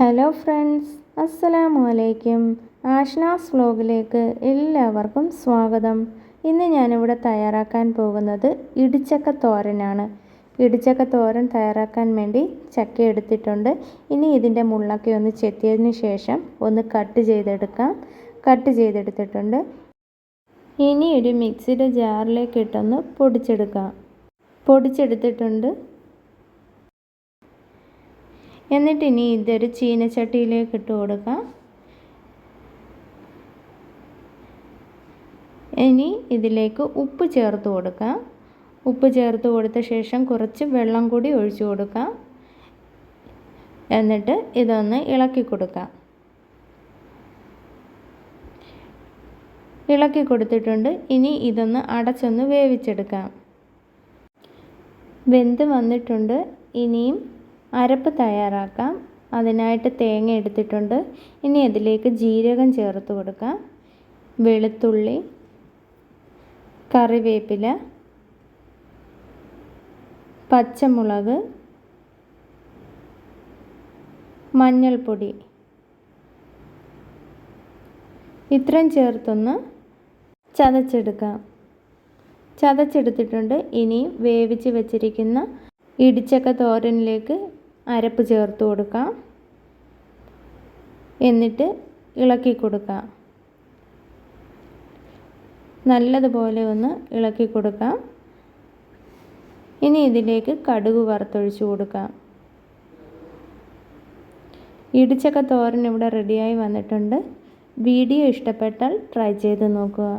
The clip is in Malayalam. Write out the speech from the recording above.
ഹലോ ഫ്രണ്ട്സ് അസ്സലാമു അലൈക്കും ആഷ്നാസ് വ്ലോഗിലേക്ക് എല്ലാവർക്കും സ്വാഗതം. ഇന്ന് ഞാനിവിടെ തയ്യാറാക്കാൻ പോകുന്നത് ഇടിച്ചക്ക തോരനാണ്. ഇടിച്ചക്ക തോരൻ തയ്യാറാക്കാൻ വേണ്ടി ചക്ക എടുത്തിട്ടുണ്ട്. ഇനി ഇതിന്റെ മുള്ളൊക്കെ ഒന്ന് ചെത്തിയതിന് ശേഷം ഒന്ന് കട്ട് ചെയ്തെടുക്കാം. കട്ട് ചെയ്തെടുത്തിട്ടുണ്ട്. ഇനി ഒരു മിക്സിയുടെ ജാറിലേക്ക് ഇട്ടൊന്ന് പൊടിച്ചെടുക്കാം. പൊടിച്ചെടുത്തിട്ടുണ്ട്. എന്നിട്ട് ഇനി ഇതൊരു ചീനച്ചട്ടിയിലേക്ക് ഇട്ട് കൊടുക്കാം. ഇനി ഇതിലേക്ക് ഉപ്പ് ചേർത്ത് കൊടുക്കാം. ഉപ്പ് ചേർത്ത് കൊടുത്ത ശേഷം കുറച്ച് വെള്ളം കൂടി ഒഴിച്ചു കൊടുക്കാം. എന്നിട്ട് ഇതൊന്ന് ഇളക്കി കൊടുക്കാം. ഇളക്കി കൊടുത്തിട്ടുണ്ട്. ഇനി ഇതൊന്ന് അടച്ചൊന്ന് വേവിച്ചെടുക്കാം. വെന്ത് വന്നിട്ടുണ്ട്. ഇനിയും അരപ്പ് തയ്യാറാക്കാം. അതിനായിട്ട് തേങ്ങ എടുത്തിട്ടുണ്ട്. ഇനി അതിലേക്ക് ജീരകം ചേർത്ത് കൊടുക്കാം. വെളുത്തുള്ളി കറിവേപ്പില പച്ചമുളക് മഞ്ഞൾപ്പൊടി. ഇത്രയും ചേർത്തൊന്ന് ചതച്ചെടുക്കാം. ചതച്ചെടുത്തിട്ടുണ്ട്. ഇനി വേവിച്ച് വെച്ചിരിക്കുന്ന ഇടിച്ചക്ക തോരനിലേക്ക് അരപ്പ് ചേർത്ത് കൊടുക്കാം. എന്നിട്ട് ഇളക്കി കൊടുക്കാം. നല്ലതുപോലെ ഒന്ന് ഇളക്കി കൊടുക്കാം. ഇനി ഇതിലേക്ക് കടുക് വറുത്തൊഴിച്ച് കൊടുക്കാം. ഇടിച്ചക്ക തോരൻ ഇവിടെ റെഡിയായി വന്നിട്ടുണ്ട്. വീഡിയോ ഇഷ്ടപ്പെട്ടാൽ ട്രൈ ചെയ്ത് നോക്കുക.